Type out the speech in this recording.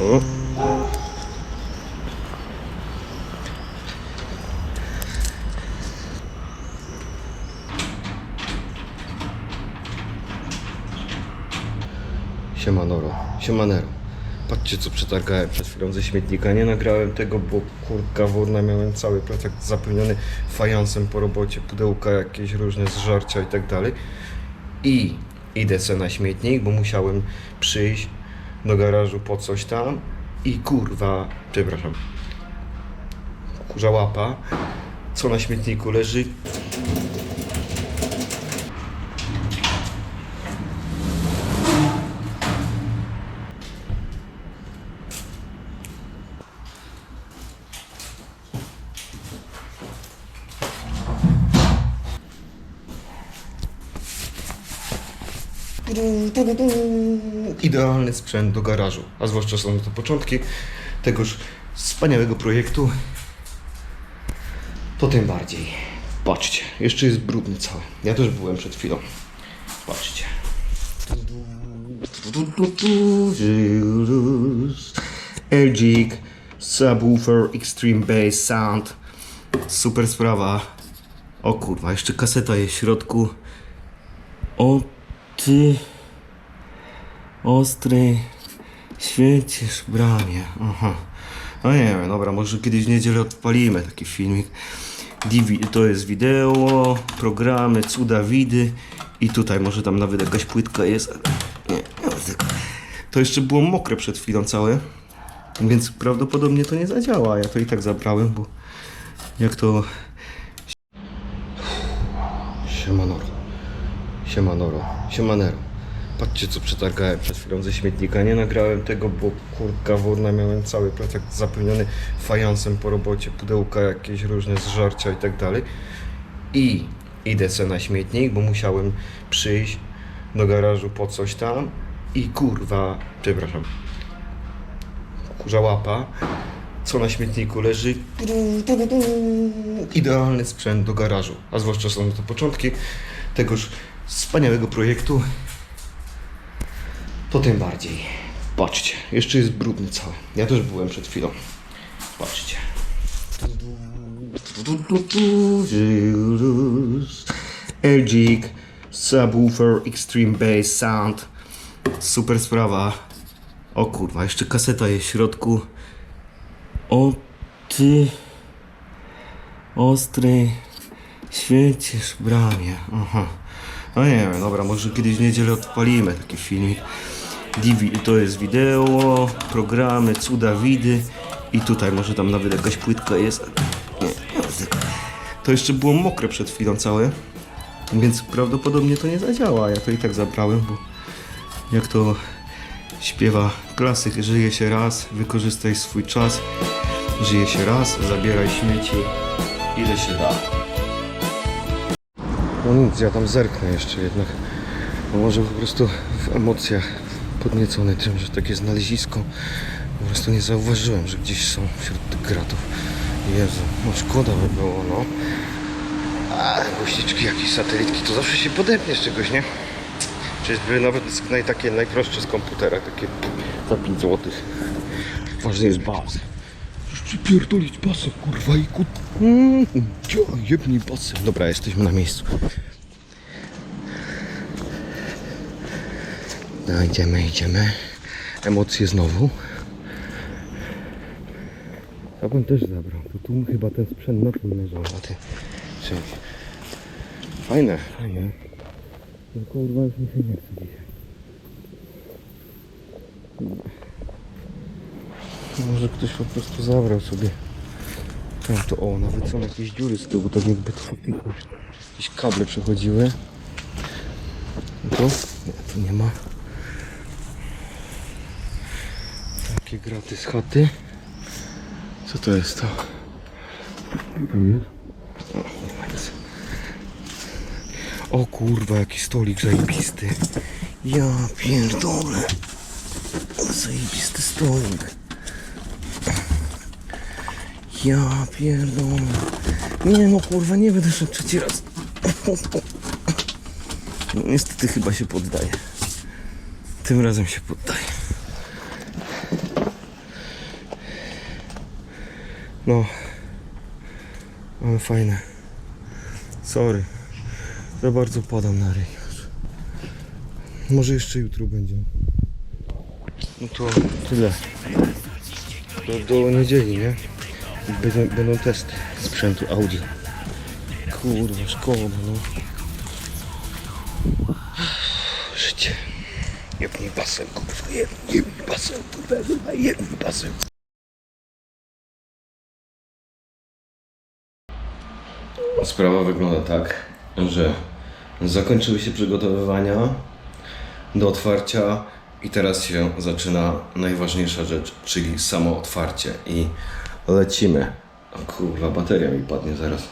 O. Siemanoro, siemanero. Patrzcie co przetargałem przed chwilą ze śmietnika. Nie nagrałem tego, bo kurka wodna miałem cały plecak zapełniony fajansem po robocie, pudełka jakieś różne z żarcia i tak dalej. I idę se na śmietnik, bo musiałem przyjść do garażu po coś tam i kurwa, przepraszam, kurza łapa, co na śmietniku leży, Idealny sprzęt do garażu, a zwłaszcza są to początki tegoż wspaniałego projektu. To tym bardziej. Patrzcie, jeszcze jest brudny cały. Ja też byłem przed chwilą. Patrzcie. LG Subwoofer Extreme Bass Sound. Super sprawa. O kurwa, jeszcze kaseta jest w środku. O ty ostry świecisz bramie. Aha. No nie wiem, dobra, może kiedyś w niedzielę odpalimy taki filmik. DV, to jest wideo, programy, cuda widy i tutaj może tam nawet jakaś płytka jest. Nie, nie. To jeszcze było mokre przed chwilą całe, więc prawdopodobnie to nie zadziała. Ja to i tak zabrałem, bo jak to... Siemanoro. Siemanoro, siemanero. Patrzcie co przetargałem przed chwilą ze śmietnika. Nie nagrałem tego, bo kurka wodna miałem cały plecak zapełniony fajansem po robocie, pudełka jakieś różne zżarcia i tak dalej. I idę se na śmietnik, bo musiałem przyjść do garażu po coś tam i kurwa, przepraszam, kurza łapa, co na śmietniku leży. Idealny sprzęt do garażu, a zwłaszcza są to początki tegoż wspaniałego projektu. To tym bardziej. Patrzcie, jeszcze jest brudny cały. Ja też byłem przed chwilą. Patrzcie. LG Subwoofer Extreme Bass Sound. Super sprawa. O kurwa, jeszcze kaseta jest w środku. O ty ostry świecisz bramie. Aha. No nie wiem, dobra, może kiedyś w niedzielę odpalimy taki filmik. DV, to jest wideo, programy, cuda widy i tutaj może tam nawet jakaś płytka jest. Nie, nie. To jeszcze było mokre przed chwilą całe, więc prawdopodobnie to nie zadziała. Ja to i tak zabrałem, bo jak to śpiewa klasyk, żyje się raz, wykorzystaj swój czas. Żyje się raz, zabieraj śmieci, ile się da. No nic, ja tam zerknę jeszcze jednak. No może po prostu w emocjach podniecony tym, że takie znalezisko po prostu nie zauważyłem, że gdzieś są wśród tych gratów. Jezu, no szkoda by było, no. A głośniczki, jakieś satelitki, to zawsze się podepnie z czegoś, nie? Były nawet takie najprostsze z komputera, takie za 5 złotych. Ważny jest bas. Przypierdolić basem, kurwa i kut... Mm, cio, jebnij. Dobra, jesteśmy na miejscu. No, idziemy, idziemy. Emocje znowu. Ja bym też zabrał, bo tu chyba ten sprzęt na tym leżał, na tym czymś. Fajne, fajne. No kurwa, już mi się nie chce dzisiaj. Może ktoś po prostu zabrał sobie. Tam to, o, nawet są jakieś dziury z tyłu, tak jakby faktycznie jakieś kable przechodziły. To? Nie, tu nie ma. Takie graty z chaty. Co to jest to? Nic. O kurwa, jaki stolik zajebisty. Ja pierdolę. Zajebisty stolik. Ja pierdolę. Nie no kurwa, nie będę szedł trzeci raz. No niestety chyba się poddaję. Tym razem się poddaję. No. Ale fajne. Sorry. Za bardzo padam na ryj. Może jeszcze jutro będzie. No to tyle. Do, do niedzieli, nie? Będą, będą testy sprzętu Audi. Kurwa, szkoda, no. Życie. Jebnij basem, kurwa, jeb- jebnij basem, kurwa, jebnij basem. Sprawa wygląda tak, że zakończyły się przygotowywania do otwarcia i teraz się zaczyna najważniejsza rzecz, czyli samo otwarcie i lecimy. Kurwa, bateria mi padnie zaraz.